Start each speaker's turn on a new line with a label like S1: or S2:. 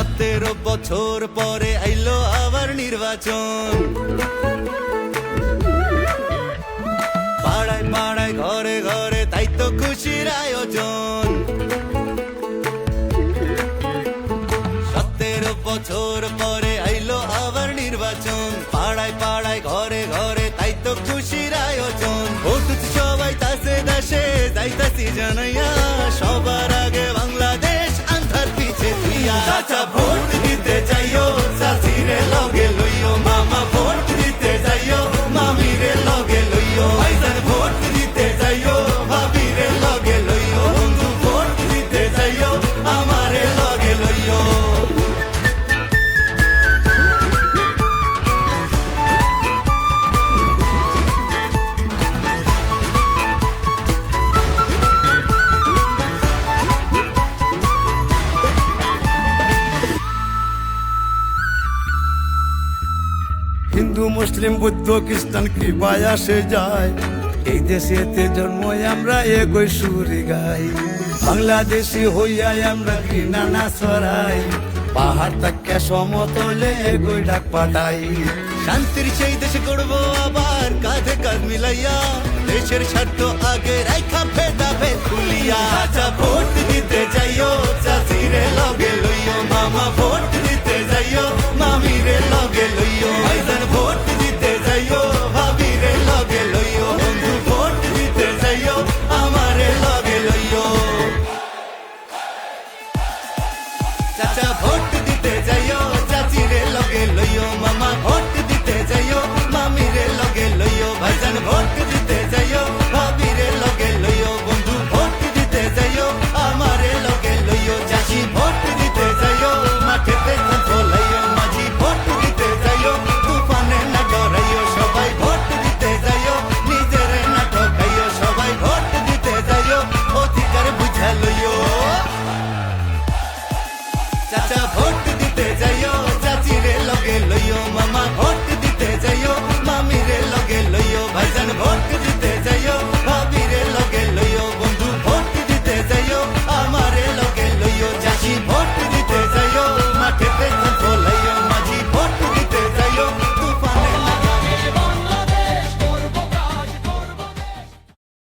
S1: সতেরো বছর পরে আইলো আবার নির্বাচন। পাড়ায় পাড়ায়, ঘরে ঘরে তাই তো খুশির আয়োজন। সতেরো বছর পরে আইলো আবার নির্বাচন। পাড়ায় পাড়ায়, ঘরে ঘরে তাই তো খুশির আয়োজন। সবাই তাসে দাসে, যাইতাছি জানাইয়া সবার
S2: হিন্দু মুসলিম বৌদ্ধ খ্রিস্টান কৃপায় আসে যায় এই দেশেতে জন্ম, আমরা একই সুরে গাই। বাংলাদেশি হইয়া আমরা ঘৃণা না ছড়াই। পাহাড় তাকে সমতলে একই ডাক পাঠাই।
S1: শান্তির সেই দেশ করব আবার, কাঁধে কাঁধ মিলাইয়া, দেশের স্বার্থ আগে রাইখা ভেদা ভেদ খুলিয়া